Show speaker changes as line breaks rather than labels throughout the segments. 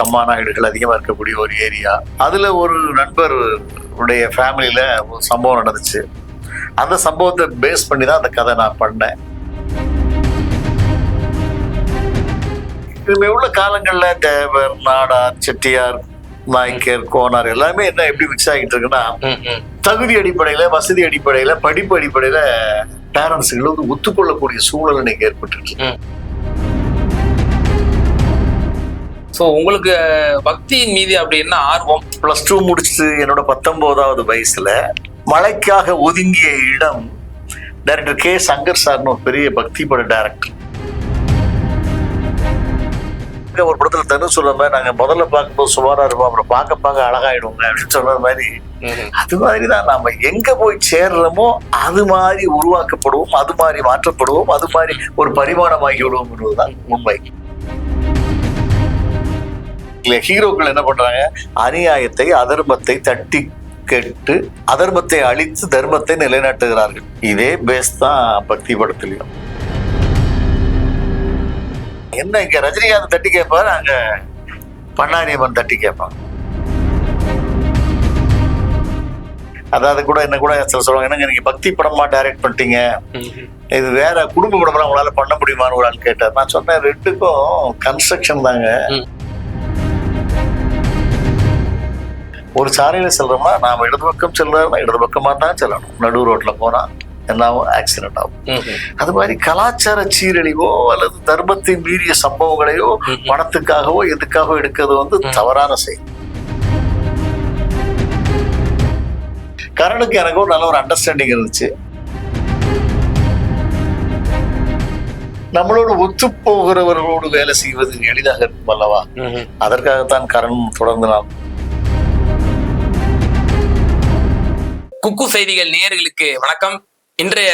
கம்மா நாயுடுகள் அதிகமா இருக்கக்கூடிய ஒரு ஏரியா. அதுல ஒரு நண்பர் உடைய ஃபேமிலியில ஒரு சம்பவம் நடந்துச்சு. அந்த சம்பவத்தை பேஸ் பண்ணி தான் அந்த கதை நான் பண்ணேன். இனிமே உள்ள காலங்கள்ல தேவர் நாடார் செட்டியார் நாய்க்கர் கோனார் எல்லாமே என்ன எப்படி மிக்ஸ் ஆகிட்டு இருக்குன்னா. தகுதி அடிப்படையில வசதி அடிப்படையில படிப்பு அடிப்படையில பேரண்ட்ஸுகள் வந்து ஒத்துக்கொள்ளக்கூடிய சூழல் இன்னைக்கு ஏற்பட்டு
சோ உங்களுக்கு பக்தியின் மீது அப்படி என்ன ஆர்வம்?
பிளஸ் டூ முடிச்சுட்டு என்னோட பத்தொன்பதாவது வயசுல மலைக்காக ஒதுங்கிய இடம் டைரக்டர் கே. சங்கர் சார்னு ஒரு பெரிய பக்தி பட டைரக்டர் ஒரு படத்துல தனு சொல்ற மாதிரி நாங்க முதல்ல பார்க்கும்போது சுமாரா இருப்போம். அப்புறம் பார்க்க பார்க்க அழகாயிடுவோங்க அப்படின்னு சொன்னது மாதிரி. அது மாதிரி தான் நாம எங்க போய் சேர்றோமோ அது மாதிரி உருவாக்கப்படுவோம். அது மாதிரி மாற்றப்படுவோம். அது மாதிரி ஒரு பரிமாணமாகி விடுவோம் என்பதுதான் உண்மை. ஹீரோக்கள் என்ன பண்றாங்க அநியாயத்தை அதர்மத்தை தட்டி கேட்டு அதர்மத்தை அழித்து தர்மத்தை நிலைநாட்டுகிறார்கள். இதே பேஸ் தான் பக்தி படத்துலயும். என்ன இங்க ரஜினிகாந்த் தட்டி கேட்பாரு அங்க பண்ணாரியம்மன் தட்டி கேட்பான் அதாவது கூட என்ன கூட சில சொல்லுவாங்க என்னங்க நீங்க பக்தி படமா டைரக்ட் பண்ணிட்டீங்க? இது வேற குடும்ப படமா உங்களால பண்ண முடியுமான்னு ஒரு ஆள் கேட்டார். நான் சொன்னேன் ரெண்டுக்கும் கன்ஸ்ட்ரக்ஷன் தாங்க. ஒரு சாலையில செல்றோம்னா நாம இடது பக்கம் செல்றோம்னா இடது பக்கமா தான் செல்லணும். நடு ரோட்ல போனா என்னாவும் ஆக்சிடென்ட் ஆகும். அது மாதிரி கலாச்சார சீரழிவோ அல்லது தர்மத்தை மீறிய சம்பவங்களையோ பணத்துக்காகவோ எதுக்காகவோ எடுக்கிறது வந்து. தவறான செயல். கரனுக்கு எனக்கு ஒரு நல்ல ஒரு அண்டர்ஸ்டாண்டிங் இருந்துச்சு. நம்மளோடு ஒத்து போகிறவர்களோடு வேலை செய்வது எளிதாக இருக்கும் அல்லவா? அதற்காகத்தான் கரண் தொடர்ந்து நாம்
குக்கு செய்திகள் நேயர்களுக்கு வணக்கம். இன்றைய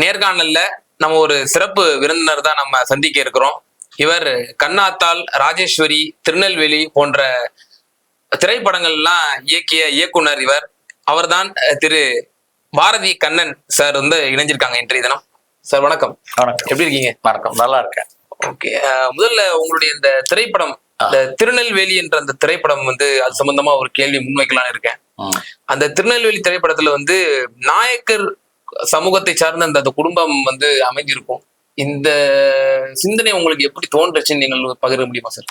நேர்காணல்ல நம்ம ஒரு சிறப்பு விருந்தினர் தான் நம்ம சந்திக்க இருக்கிறோம். இவர் கண்ணாத்தாள் ராஜேஸ்வரி திருநெல்வேலி போன்ற திரைப்படங்கள்லாம் இயக்கிய இயக்குனர் இவர். அவர்தான் திரு பாரதி கண்ணன் சார் வந்து இணைஞ்சிருக்காங்க இன்றைய தினம். சார் வணக்கம்.
வணக்கம்.
எப்படி இருக்கீங்க?
வணக்கம். நல்லா இருக்கேன்.
ஓகே. முதல்ல உங்களுடைய இந்த திரைப்படம். இந்த திருநெல்வேலி என்ற அந்த திரைப்படம் வந்து அது சம்பந்தமா ஒரு கேள்வி முன்வைக்கலாம்னு இருக்கேன். அந்த திருநெல்வேலி திரைப்படத்துல வந்து நாயக்கர் சமூகத்தை சார்ந்த அந்த அந்த குடும்பம் வந்து அமைஞ்சிருக்கும். இந்த சிந்தனை உங்களுக்கு எப்படி தோன்றுச்சுன்னு நீங்கள் பகிர முடியுமா சார்?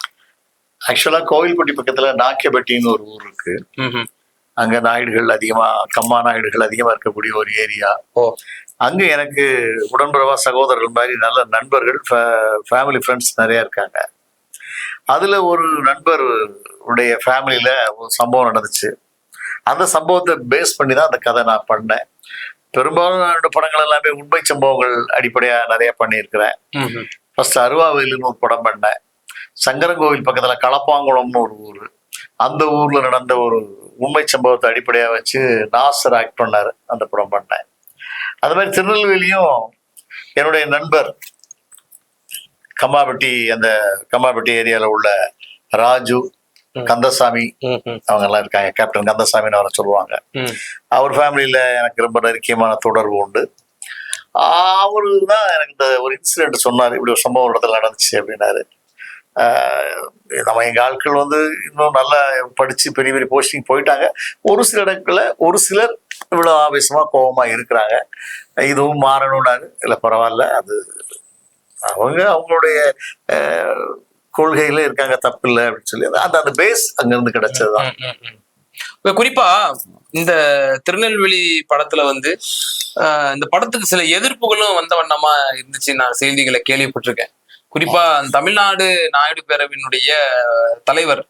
ஆக்சுவலா கோவில்பட்டி பக்கத்துல நாக்கியப்பட்டின்னு ஒரு ஊர் இருக்கு. அங்க நாயுடுகள் அதிகமா கம்மா நாயுடுகள் அதிகமா இருக்கக்கூடிய ஒரு ஏரியா.
ஓ.
அங்க எனக்கு உடன்பிறவா சகோதரர்கள் மாதிரி நல்ல நண்பர்கள் ஃபேமிலி ஃப்ரெண்ட்ஸ் நிறைய இருக்காங்க. அதுல ஒரு நண்பர் உடைய ஃபேமிலியில ஒரு சம்பவம் நடந்துச்சு. அந்த சம்பவத்தை பேஸ் பண்ணி தான் அந்த கதை நான் பண்ணேன். பெரும்பாலும் என்னோட படங்கள் எல்லாமே உண்மை சம்பவங்கள் அடிப்படையா நிறைய பண்ணியிருக்கிறேன். ஃபர்ஸ்ட் அருவாவையில்னு ஒரு படம் பண்ணேன். சங்கரங்கோவில் பக்கத்துல களப்பாங்குளம்னு ஒரு ஊர். அந்த ஊர்ல நடந்த ஒரு உண்மை சம்பவத்தை அடிப்படையா வச்சு நாசர் ஆக்ட் பண்ணாரு. அந்த படம் பண்ணேன். அது மாதிரி திருநெல்வேலியும் என்னுடைய நண்பர் கம்மாபட்டி அந்த கம்மாபட்டி ஏரியால உள்ள ராஜு. கந்தசாமி. அவங்க எல்லாம் இருக்காங்க. கேப்டன் கந்தசாமின்னு அவரை சொல்லுவாங்க. அவர் ஃபேமிலியில எனக்கு ரொம்ப நெருக்கியமான தொடர்பு உண்டு. அவரு தான் எனக்கு இந்த ஒரு இன்சிடென்ட் சொன்னார். இப்படி ஒரு சம்பவம் இடத்துல நடந்துச்சு அப்படின்னாரு. நம்ம எங்க ஆட்கள் வந்து இன்னும் நல்லா படிச்சு பெரிய பெரிய போஸ்டிங் போயிட்டாங்க. ஒரு சில இடங்கள்ல ஒரு சிலர் இவ்வளவு ஆவேசமா கோபமா இருக்கிறாங்க. இதுவும் மாறணும்னாரு. இல்ல பரவாயில்ல. அது அவங்க அவங்களுடைய கொள்கையில இருக்காங்க தப்பு இல்லை அப்படின்னு சொல்லி அந்த அந்த பேஸ் அங்கிருந்து கிடைச்சதுதான்.
குறிப்பா இந்த திருநெல்வேலி படத்துல வந்து இந்த படத்துக்கு சில எதிர்ப்புகளும் வந்த வண்ணமா இருந்துச்சு நான் செய்திகளை கேள்விப்பட்டிருக்கேன். குறிப்பா தமிழ்நாடு நாயுடு பேரவையினுடைய தலைவர்.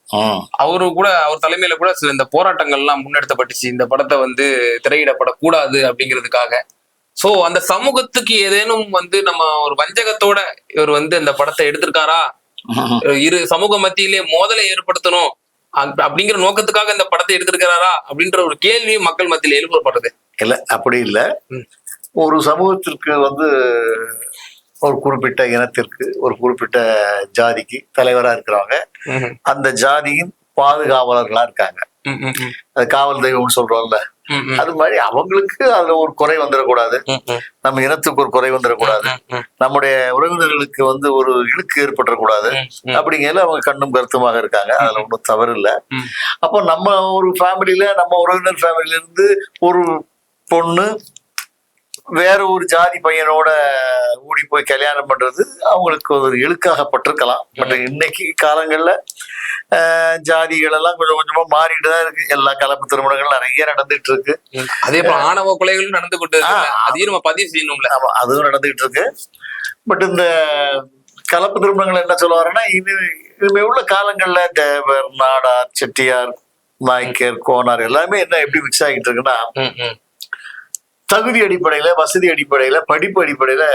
அவரு கூட அவர் தலைமையில கூட சில இந்த போராட்டங்கள்லாம் முன்னெடுத்தப்பட்டுச்சு. இந்த படத்தை வந்து திரையிடப்படக்கூடாது அப்படிங்கிறதுக்காக. சோ அந்த சமூகத்துக்கு ஏதேனும் வந்து நம்ம ஒரு வஞ்சகத்தோட இவர் வந்து இந்த படத்தை எடுத்திருக்காரா? இரு சமூக மத்தியிலே மோதலை ஏற்படுத்தணும். அப்~ அப்படிங்கிற நோக்கத்துக்காக இந்த படத்தை எடுத்திருக்கிறாரா? அப்படின்ற ஒரு கேள்வி மக்கள் மத்தியில எழுப்பப்படுது.
இல்ல அப்படி இல்ல. ஒரு சமூகத்திற்கு வந்து ஒரு குறிப்பிட்ட இனத்திற்கு ஒரு குறிப்பிட்ட ஜாதிக்கு தலைவரா இருக்கிறவங்க. அந்த ஜாதியின் பாதுகாவலர்களா இருக்காங்க. காவல் தெய்வம்னு சொல்றோம்ல. அது மாதிரி அவங்களுக்கு அதுல ஒரு குறை வந்துடக்கூடாது நம்ம இனத்துக்கு ஒரு குறை வந்துடக்கூடாது நம்முடைய உறவினர்களுக்கு வந்து ஒரு இழுக்கு ஏற்பட்டுறக்கூடாது. அப்படிங்கையில அவங்க கண்ணும் கருத்துமாக இருக்காங்க. அதுல ஒன்றும் தவறு இல்லை. அப்போ நம்ம ஒரு ஃபேமிலியில நம்ம உறவினர் ஃபேமிலியில இருந்து ஒரு பொண்ணு வேற ஒரு ஜாதி பையனோட ஓடி போய் கல்யாணம் பண்றது அவங்களுக்கு ஒரு இழுக்காகப்பட்டிருக்கலாம். பட் இன்னைக்கு காலங்கள்ல ஜாதிகள் எல்லாம் கொஞ்சம் கொஞ்சமா மாறிட்டு தான் இருக்கு. எல்லா கலப்பு திருமணங்கள் நிறைய நடந்துட்டு இருக்கு.
அதே போல ஆணவ கொலைகளும் நடந்து கொண்டு. அதையும் நம்ம பதிவு செய்யணும்ல.
அதுவும் நடந்துகிட்டு இருக்கு பட் இந்த கலப்பு திருமணங்கள் என்ன சொல்லுவாருன்னா இது இனிமே உள்ள காலங்கள்ல தேவர் நாடார் செட்டியார் நாய்க்கர் கோனார் எல்லாமே என்ன எப்படி மிக்ஸ் ஆகிட்டு இருக்குன்னா தகுதி அடிப்படையில வசதி அடிப்படையில படிப்பு அடிப்படையில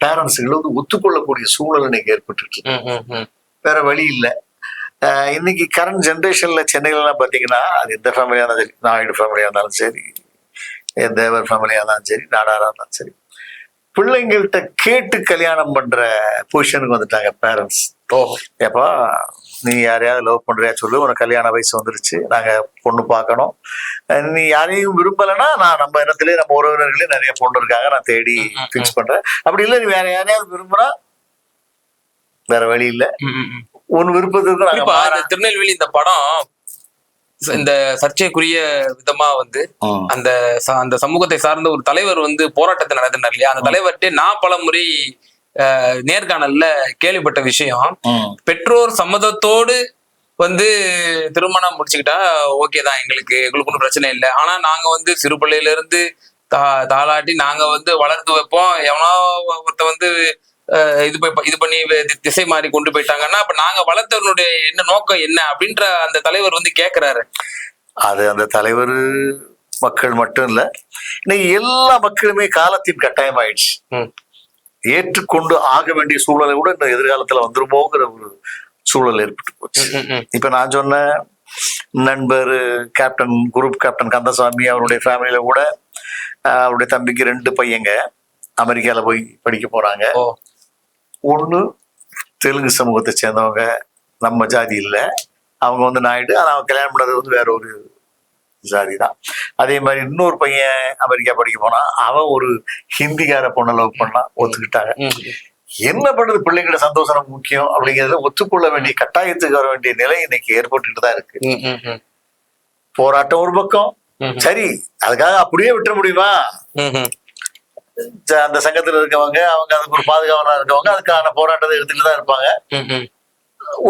பேரண்ட்ஸுகள் வந்து ஒத்துக்கொள்ளக்கூடிய சூழல் இன்னைக்கு ஏற்பட்டு இருக்கு.
ம், ம், ம்.
வேற வழி இல்லை. இன்னைக்கு கரண்ட் ஜென்ரேஷன்ல சென்னையிலலாம் பார்த்தீங்கன்னா அது எந்த ஃபேமிலியாக இருந்தாலும் சரி நாயுடு ஃபேமிலியாக இருந்தாலும் சரி தேவர் ஃபேமிலியாக இருந்தாலும் சரி நாடாரா இருந்தாலும் சரி பிள்ளைங்கள்ட்ட கேட்டு கல்யாணம் பண்ற பொசிஷனுக்கு வந்துட்டாங்க பேரண்ட்ஸ்
ஓஹோ.
ஏப்பா நீ யாரையாவது லவ் பண்றியா சொல்லு உனக்கு கல்யாண வயசு வந்துருச்சு நாங்க பொண்ணு பார்க்கணும். நீ யாரையும் விரும்பலைன்னா நான் நம்ம இடத்துலயே நம்ம உறவினர்களே நிறைய பொண்ணு இருக்காங்க நான் தேடி ஃபிக்ஸ் பண்றேன். அப்படி இல்லை நீ வேற யாரையாவது விரும்புறா வேற வழி இல்ல. உன் விருப்பத்துக்கு
திருநெல்வேலி இந்த படம் இந்த சர்ச்சைக்குரிய விதமா வந்து. அந்த அந்த சமூகத்தை சார்ந்த ஒரு தலைவர் வந்து போராட்டத்தை நடத்தினார் இல்லையா? அந்த தலைவர்கிட்ட நான் பல முறை நேர்காணல்ல கேள்விப்பட்ட விஷயம். பெற்றோர் சம்மதத்தோடு வந்து திருமணம் முடிச்சுக்கிட்டா ஓகே தான் எங்களுக்கு எங்களுக்கு ஒன்றும் பிரச்சனை இல்லை. ஆனா நாங்க வந்து சிறு பிள்ளையில இருந்து தா தாளாட்டி நாங்க வந்து வளர்த்து வைப்போம். எவனோ ஒருத்த வந்து இது போய் இது பண்ணி திசை மாறி கொண்டு போயிட்டாங்கன்னா அப்ப நாங்க வளர்த்தவனுடைய என்ன நோக்கம் என்ன அப்படின்ற அந்த தலைவர் வந்து கேக்குறாரு.
அது அந்த தலைவர் மக்கள் மட்டும் இல்ல இன்னைக்கு எல்லா மக்களுமே காலத்தின் கட்டாயம் ஆயிடுச்சு. ஏற்றுக்கொண்டு ஆக வேண்டிய சூழலை கூட இந்த எதிர்காலத்துல வந்துருமோங்கிற ஒரு சூழல் ஏற்பட்டு போச்சு. இப்ப நான் சொன்ன நண்பர் கேப்டன் குரூப் கேப்டன் கந்தசாமி அவருடைய ஃபேமிலியில கூட அவருடைய தம்பிக்கு ரெண்டு பையங்க அமெரிக்கால போய் படிக்க போறாங்க.
ஓ.
ஒண்ணு தெலுங்கு சமூகத்தை சேர்ந்தவங்க நம்ம ஜாதி இல்ல. அவங்க வந்து நாயுடு ஆனா அவங்க கல்யாணம் பண்ணது வந்து வேற ஒரு ஜாதி தான். அதே மாதிரி இன்னொரு பையன் அமெரிக்கா படிக்க போனா அவன் ஒரு ஹிந்திக்கார பொண்ணை லவ் பண்ணா ஒத்துக்கிட்டாங்க. என்ன பண்றது? பிள்ளைங்களோட சந்தோஷம் முக்கியம் அப்படிங்கறத ஒத்துக்கொள்ள வேண்டிய கட்டாயத்துக்கு வர வேண்டிய நிலை இன்னைக்கு ஏற்பட்டுட்டு தான் இருக்கு. போராட்டம் ஒரு பக்கம். சரி அதுக்காக அப்படியே விட்டுற முடியுமா? அந்த சங்கத்துல இருக்கவங்க அவங்க அதுக்கு ஒரு பாதுகாவலா இருக்கவங்க அதுக்கான போராட்டத்தை எடுத்துட்டு தான் இருப்பாங்க.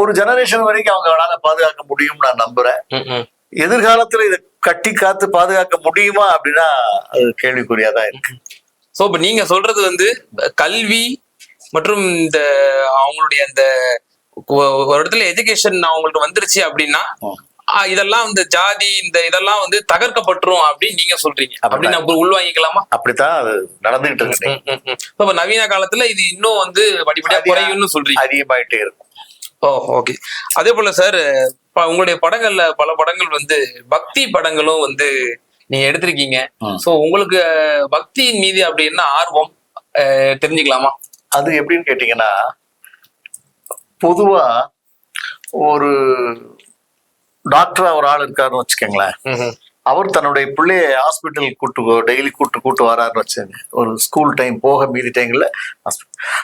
ஒரு ஜெனரேஷன் வரைக்கும் அவங்களால பாதுகாக்க முடியும் நான் நம்புறேன். எதிர்காலத்துல இதை கட்டி காத்து பாதுகாக்க முடியுமா அப்படின்னா அது கேள்விக்குறியாதான் இருக்கு.
சோ இப்ப நீங்க சொல்றது வந்து கல்வி மற்றும் இந்த அவங்களுடைய அந்த ஒரு இடத்துல எஜுகேஷன் அவங்களுக்கு வந்துருச்சு அப்படின்னா இதெல்லாம் இந்த ஜாதி இந்த இதெல்லாம் வந்து தகர்க்கப்பட்டுரும் அப்படின்னு நீங்க சொல்றீங்க. அப்படின்னு நம்ம உள்வாங்கிக்கலாமா?
அப்படித்தான் அது நடந்துகிட்டு இருக்கு.
இப்ப நவீன காலத்துல இது இன்னும் வந்து படிப்படியா குறையும்னு சொல்றீங்க.
அதிகமாயிட்டே இருக்கும்.
Oh okay. அதே போல சார் உங்களுடைய படங்கள்ல பல படங்கள் வந்து பக்தி படங்களும் வந்து நீங்க எடுத்திருக்கீங்க. சோ உங்களுக்கு பக்தியின் மீது அப்படி என்ன ஆர்வம் தெரிஞ்சுக்கலாமா
அது எப்படின்னு கேட்டீங்கன்னா பொதுவா ஒரு டாக்டரா ஒரு ஆள் இருக்காருன்னு வச்சுக்கோங்களேன். அவர் தன்னுடைய பிள்ளைய ஹாஸ்பிட்டல் கூட்டு டெய்லி கூட்டு கூட்டு வராருன்னு வச்சுங்க ஒரு ஸ்கூல் டைம் போக மீதி டைம்ல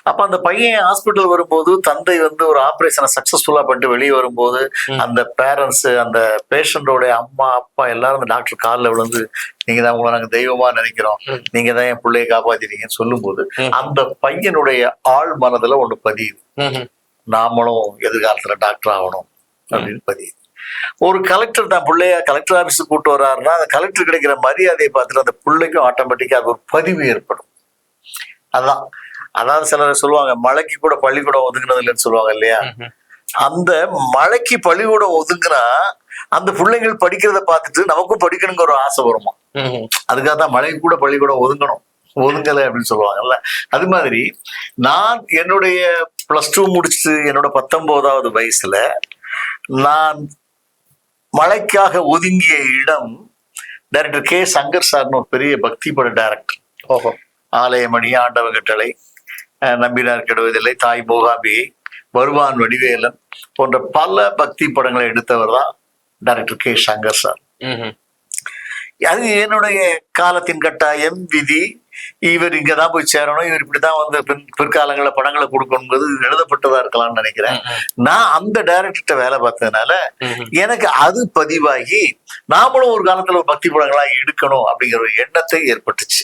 அப்ப அந்த பையன் ஹாஸ்பிட்டல் வரும்போது தந்தை வந்து ஒரு ஆபரேஷனை சக்சஸ்ஃபுல்லா பண்ணிட்டு வெளியே வரும்போது. அந்த பேரண்ட்ஸ் அந்த பேஷண்டோட அம்மா அப்பா எல்லாரும் அந்த டாக்டர் காலில் விழுந்து நீங்க தான் உங்களை நாங்க தெய்வமா நினைக்கிறோம்
ம்.
நீங்க தான் என் பிள்ளைய காப்பாத்திட்டீங்கன்னு சொல்லும்போது. அந்த பையனுடைய ஆள் மனதுல ஒண்ணு பதியுது. நாமளும் எதிர்காலத்துல டாக்டர் ஆகணும் அப்படின்னு பதியுது ஒரு கலெக்டர் தான் பிள்ளைய கலெக்டர் ஆபீஸுக்கு கூட்டு வர்றாருன்னா அந்த கலெக்டர் கிடைக்கிற மரியாதையை பார்த்துட்டு அந்த பிள்ளைக்கும் ஆட்டோமேட்டிக்கா அது ஒரு பதிவு ஏற்படும். அதான். அதாவது சிலர் சொல்லுவாங்க மழைக்கு கூட பள்ளிக்கூடம் ஒதுங்கினது இல்லைன்னு சொல்லுவாங்க இல்லையா. அந்த மழைக்கு பள்ளிக்கூடம் ஒதுங்குனா அந்த பிள்ளைங்கள் படிக்கிறத பார்த்துட்டு நமக்கும் படிக்கணுங்கிற ஒரு ஆசை வருமா. அதுக்காக தான் மழைக்கு கூட பள்ளிக்கூடம் ஒதுங்கணும். ஒதுங்கலை அப்படின்னு சொல்லுவாங்கல்ல. அது மாதிரி நான் என்னுடைய பிளஸ் டூ முடிச்சு என்னோட பத்தொன்பதாவது வயசுல நான் மழைக்காக ஒதுங்கிய இடம் டைரக்டர் கே சங்கர் சார்னு ஒரு பெரிய பக்தி பட டைரக்டர்
ஓஹோ.
ஆலயமணி ஆண்டவ கட்டளை நம்பினார் கெடுவதில்லை தாய் மூகாம்பிகை வருவான் வடிவேலன் போன்ற பல பக்தி படங்களை எடுத்தவர் தான் டைரக்டர் கே சங்கர் சார். அது என்னுடைய காலத்தின் கட்டாயம் விதி இவர் இங்க தான் போய் சேரணும் இவர் இப்படிதான் வந்து பின் பிற்காலங்களில் படங்களை கொடுக்கணுங்கிறது எழுதப்பட்டதா இருக்கலாம்னு நினைக்கிறேன். நான் அந்த டைரக்டர்கிட்ட வேலை பார்த்ததுனால. எனக்கு அது பதிவாகி நாமளும் ஒரு காலத்துல ஒரு பக்தி படங்களா எடுக்கணும் அப்படிங்கிற ஒரு எண்ணத்தை ஏற்பட்டுச்சு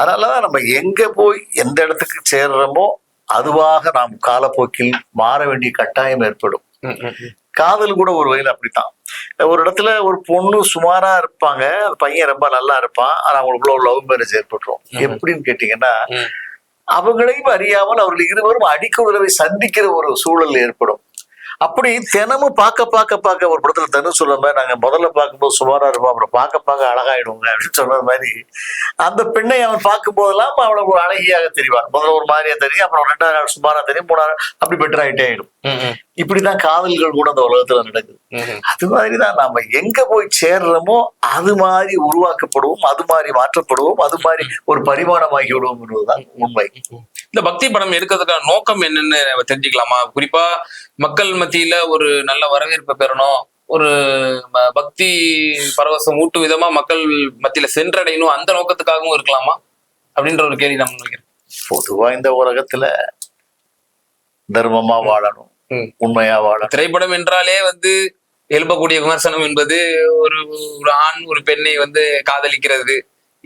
அதனாலதான் நம்ம எங்க போய் எந்த இடத்துக்கு சேர்றோமோ அதுவாக நாம் காலப்போக்கில் மாற வேண்டிய கட்டாயம் ஏற்படும். காதல் கூட ஒரு வகையில் அப்படித்தான் ஒரு இடத்துல ஒரு பொண்ணு சுமாரா இருப்பாங்க. அந்த பையன் ரொம்ப நல்லா இருப்பான். ஆனா அவங்களுக்குள்ள ஒரு லவ் மேரேஜ் ஏற்பட்டுரும். எப்படின்னு கேட்டீங்கன்னா. அவங்களையும் அறியாமல் அவர்கள் இருவரும் அடிக்க உறவை சந்திக்கிற ஒரு சூழல் ஏற்படும். அப்படி தினமும் பார்க்க பார்க்க பார்க்க ஒரு படத்துல தனு சொல்ற மாதிரி நாங்க முதல்ல பார்க்கும்போது சுமாரா இருப்போம். அப்புறம் பார்க்க பார்க்க அழகாயிடுவோங்க அப்படின்னு சொன்ன மாதிரி அந்த பெண்ணை அவன் பார்க்கும் போதெல்லாம் அவளை ஒரு அழகியாக தெரிவான். முதல்ல ஒரு மாதிரியா தெரியும் அப்புறம் ரெண்டாவது நாள் சுமாரா தெரியும் மூணாவது அப்படி பெட்டர் ஆயிட்டே ஆயிடும். இப்படிதான் காதல்கள் கூட அந்த உலகத்துல நடக்குது. அது மாதிரிதான் நாம எங்க போய் சேர்றோமோ அது மாதிரி உருவாக்கப்படுவோம் அது மாதிரி மாற்றப்படுவோம் அது மாதிரி ஒரு பரிமாணமாகி விடுவோம் என்பதுதான் உண்மை.
இந்த பக்தி படம் எடுக்கிறதுக்கான நோக்கம் என்னன்னு தெரிஞ்சுக்கலாமா? குறிப்பா மக்கள் மத்தியில ஒரு நல்ல வரவேற்பை பெறணும் ஒரு பக்தி பரவசம் ஊட்டும் விதமா மக்கள் மத்தியில சென்றடையணும் அந்த நோக்கத்துக்காகவும் இருக்கலாமா? அப்படின்ற ஒரு கேள்வி நான் முன்வைக்கிறேன்.
பொதுவா இந்த உலகத்துல தர்மமா வாழணும். உண்மையா வாழணும்.
திரைப்படம் என்றாலே வந்து எழுப்பக்கூடிய விமர்சனம் என்பது ஒரு ஒரு ஆண் ஒரு பெண்ணை வந்து காதலிக்கிறது.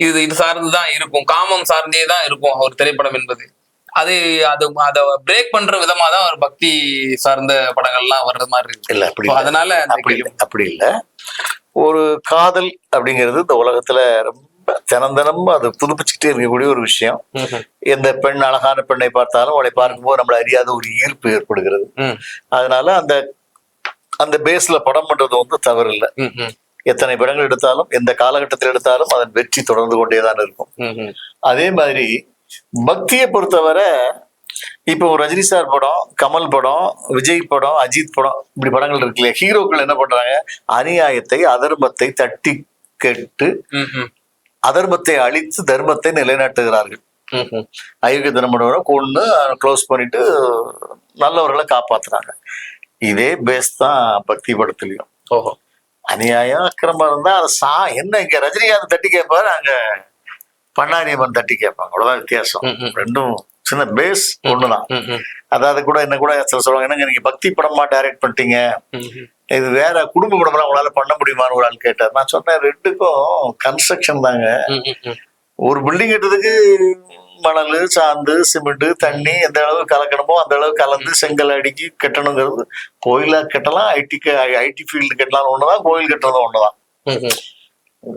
இது இது சார்ந்துதான் இருக்கும். காமம் சார்ந்தே தான் இருக்கும் ஒரு திரைப்படம் என்பது. அது அது அதை பிரேக் பண்ற விதமா தான் ஒரு பக்தி சார்ந்த படங்கள்லாம் வர்ற மாதிரி இருக்கு.
இல்ல அப்படி.
அதனால
அப்படி அப்படி இல்ல. ஒரு காதல் அப்படிங்கிறது இந்த உலகத்துல ரொம்ப தினம் தினம் அது புதுப்பிச்சுக்கிட்டே இருக்கக்கூடிய ஒரு விஷயம். எந்த பெண் அழகான பெண்ணை பார்த்தாலும் அவளை பார்க்கும்போது நம்மள அறியாத ஒரு ஈர்ப்பு ஏற்படுகிறது. அதனால அந்த அந்த பேஸ்ல படம் பண்றது வந்து தவறு இல்லை எத்தனை படங்கள் எடுத்தாலும் எந்த காலகட்டத்தில் எடுத்தாலும் அதன் வெற்றி தொடர்ந்து கொண்டேதான் இருக்கும். அதே மாதிரி பக்தியை பொறுத்தவரை இப்போ ஒரு ரஜினி சார் படம் கமல் படம் விஜய் படம் அஜித் படம் இப்படி படங்கள் இருக்கு இல்லையா? ஹீரோக்கள் என்ன பண்றாங்க? அநியாயத்தை அதர்மத்தை தட்டி கெட்டு அதர்மத்தை அழித்து தர்மத்தை நிலைநாட்டுகிறார்கள். அயோக்கிய தினமனவரை கொண்டு க்ளோஸ் பண்ணிட்டு நல்லவர்களை காப்பாத்துறாங்க. இதே பேஸ் தான் பக்தி படத்துலயும்.
ஓஹோ.
அநியாயம் அக்கிரமம் இருந்தா அதை சா என்ன இங்க ரஜினிகாந்த் தட்டி கேட்பாரு அங்க பண்ணாரியம்மன் தட்டி கேட்பாங்க. அவ்வளவுதான் வித்தியாசம். ரெண்டும் சின்ன பேஸ் ஒண்ணுதான். அதாவது கூட என்ன கூட சில சொல்லுவாங்க என்னங்க நீங்க பக்தி படமா டைரக்ட் பண்ணிட்டீங்க. இது வேற குடும்ப படம்லாம் உங்களால பண்ண முடியுமான்னு ஒரு ஆள் கேட்டார். நான் சொன்னேன் ரெண்டுக்கும் கன்ஸ்ட்ரக்ஷன் தாங்க. ஒரு பில்டிங் கட்டுறதுக்கு மணல் சாந்து சிமெண்ட் தண்ணி எந்த அளவு கலக்கணுமோ அந்த அளவு கலந்து செங்கல் அடிக்கி கட்டணுங்கிறது. கோயிலா கட்டலாம் ஐடிக்கு ஐடி ஃபீல்டு கட்டலாம் ஒண்ணுதான் கோயில் கட்டுறதும் ஒண்ணுதான்.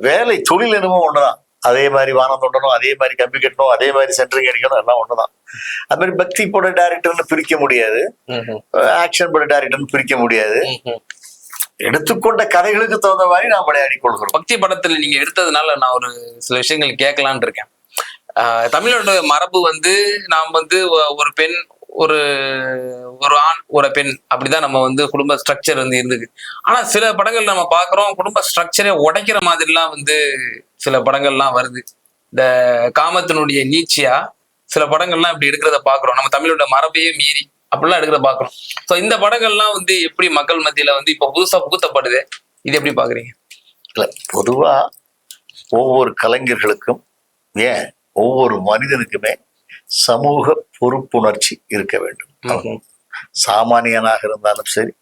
வேலை தொழில் என்னமோ ஒண்ணுதான். அதே மாதிரி வானம் தோண்டணும் அதே மாதிரி கம்பி கட்டணும் அதே மாதிரி சென்டரிங் அடிக்கணும் எல்லாம் ஒண்ணுதான். அது மாதிரி பக்தி பட டேரக்டர்னு பிரிக்க முடியாது. ஆக்ஷன் பட டேரக்டர்னு பிரிக்க முடியாது. எடுத்துக்கொண்ட கதைகளுக்கு தகுந்த மாதிரி நாம் விளையாடி கொள்கிறோம்
பக்தி படத்துல நீங்க எடுத்ததுனால நான் ஒரு சில விஷயங்கள் கேட்கலான்னு இருக்கேன். தமிழோட மரபு வந்து நாம் வந்து ஒரு பெண் ஒரு ஒரு ஆண் ஒரு பெண் அப்படிதான் நம்ம வந்து குடும்ப ஸ்ட்ரக்சர் வந்து இருந்தது. ஆனா சில படங்கள் நம்ம பாக்குறோம் குடும்ப ஸ்ட்ரக்சரே உடைக்கிற மாதிரிலாம் வந்து சில படங்கள்லாம் வருது. இந்த காமத்தினுடைய நீட்சியா சில படங்கள்லாம் இப்படி எடுக்கிறத பாக்குறோம். நம்ம தமிழோட மரபையே மீறி அப்படிலாம் எடுக்கிறத பாக்குறோம். சோ இந்த படங்கள்லாம் வந்து எப்படி மக்கள் மத்தியில வந்து இப்ப புதுசா புகுத்தப்படுது? இது எப்படி பாக்குறீங்க?
இல்ல பொதுவா ஒவ்வொரு கலைஞர்களுக்கும் ஏன் ஒவ்வொரு மனிதனுக்குமே சமூக பொறுப்புணர்ச்சி இருக்க வேண்டும். சாமானியனாக இருந்தாலும் சரி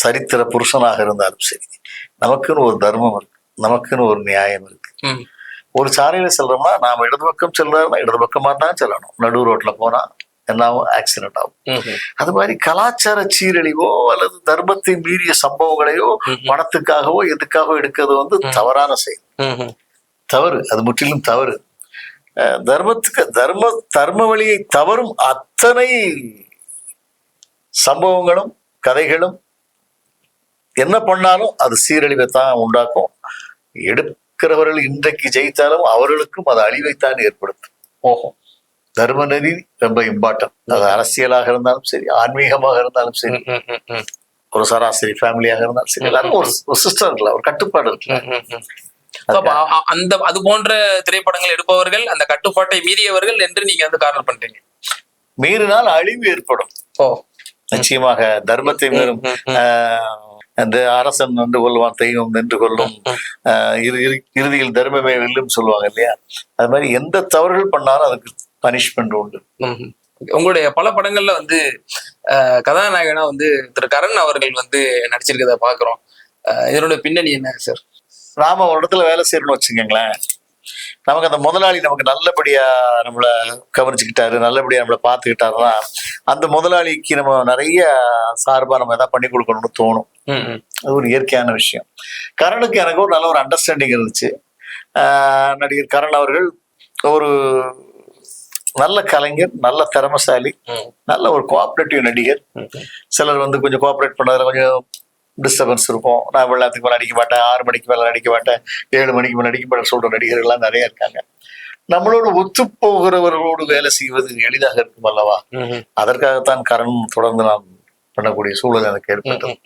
சரித்திர புருஷனாக இருந்தாலும் சரி நமக்குன்னு ஒரு தர்மம் இருக்கு நமக்குன்னு ஒரு நியாயம் இருக்கு. ஒரு சாலையில செல்றோம்னா நாம இடது பக்கம் செல்றோம்னா இடது பக்கமா தான் செல்லணும். நடு ரோட்ல போனா என்னாவும் ஆக்சிடென்ட் ஆகும். அது மாதிரி கலாச்சார சீரழிவோ அல்லது தர்மத்தை மீறிய சம்பவங்களையோ. பணத்துக்காகவோ எதுக்காகவோ எடுக்கிறது வந்து தவறான செயல். தவறு. அது முற்றிலும் தவறு. தர்மத்துக்கு தர்ம தர்ம வழியை தவறும் அத்தனை சம்பவங்களும் கதைகளும் என்ன பண்ணாலும் அது சீரழிவை தான் உண்டாக்கும் எடுக்கிறவர்கள் இன்றைக்கு ஜெயித்தாலும் அவர்களுக்கும் அது அழிவைத்தான் ஏற்படுத்தும்.
ஓஹோ.
தர்ம நெறி ரொம்ப இம்பார்ட்டன்ட் அது அரசியலாக இருந்தாலும் சரி ஆன்மீகமாக இருந்தாலும் சரி. ஒரு சராசரி ஃபேமிலியாக இருந்தாலும் சரி எல்லாரும் ஒரு சிஸ்டம் இருக்குல்ல ஒரு கட்டுப்பாடு இருக்குல்ல.
அந்த அது போன்ற திரைப்படங்கள் எடுப்பவர்கள் அந்த கட்டுப்பாட்டை மீறியவர்கள் என்று நீங்க வந்து காரணம் பண்றீங்க.
மீறினால் அழிவு ஏற்படும்.
ஓ.
நிச்சயமாக தர்மத்தை மீறும். ஆஹ், அந்த அரசன் நின்று கொள்வான் தெய்வம் நின்று கொள்ளும் இறுதியில் தர்மமே வெல்லும் சொல்லுவாங்க இல்லையா? அது மாதிரி எந்த தவறுகள் பண்ணாலும் அதுக்கு பனிஷ்மெண்ட் உண்டு.
உங்களுடைய பல படங்கள்ல வந்து கதாநாயகனா வந்து திரு கரண் அவர்கள் வந்து நடிச்சிருக்கத பாக்குறோம் இதனுடைய பின்னணி என்ன சார்?
நாம ஒரு இடத்துல வேலை செய்யணும்னு வச்சுக்கோங்களேன். நமக்கு அந்த முதலாளி நமக்கு நல்லபடியா நம்மள கவனிச்சுக்கிட்டாரு நல்லபடியா நம்மளை பார்த்துக்கிட்டாருன்னா அந்த முதலாளிக்கு நம்ம நிறைய சார்பா நம்ம எதாவது பண்ணி கொடுக்கணும்னு தோணும். அது ஒரு இயற்கையான விஷயம். கரணுக்கு எனக்கு ஒரு நல்ல ஒரு அண்டர்ஸ்டாண்டிங் இருந்துச்சு. ஆஹ் நடிகர் கரண் அவர்கள் ஒரு நல்ல கலைஞர் நல்ல திறமசாலி நல்ல ஒரு கோஆப்ரேட்டிவ் நடிகர். சிலர் வந்து கொஞ்சம் கோஆப்ரேட் பண்ணதுல கொஞ்சம் டிஸ்டர்பன்ஸ் இருக்கும். நான் வெள்ளத்துக்கு மேலே நடிக்க மாட்டேன். ஆறு மணிக்கு மேலே நடிக்க மாட்டேன். ஏழு மணிக்கு மேலே நடிக்க மாட்டேன் சொல்ற நடிகர்கள்லாம் நிறைய இருக்காங்க. நம்மளோடு ஒத்து போகிறவர்களோடு வேலை செய்வது எளிதாக இருக்கும் அல்லவா? அதற்காகத்தான் கரண் தொடர்ந்து நான் பண்ணக்கூடிய சூழல் எனக்கு ஏற்பட்டது.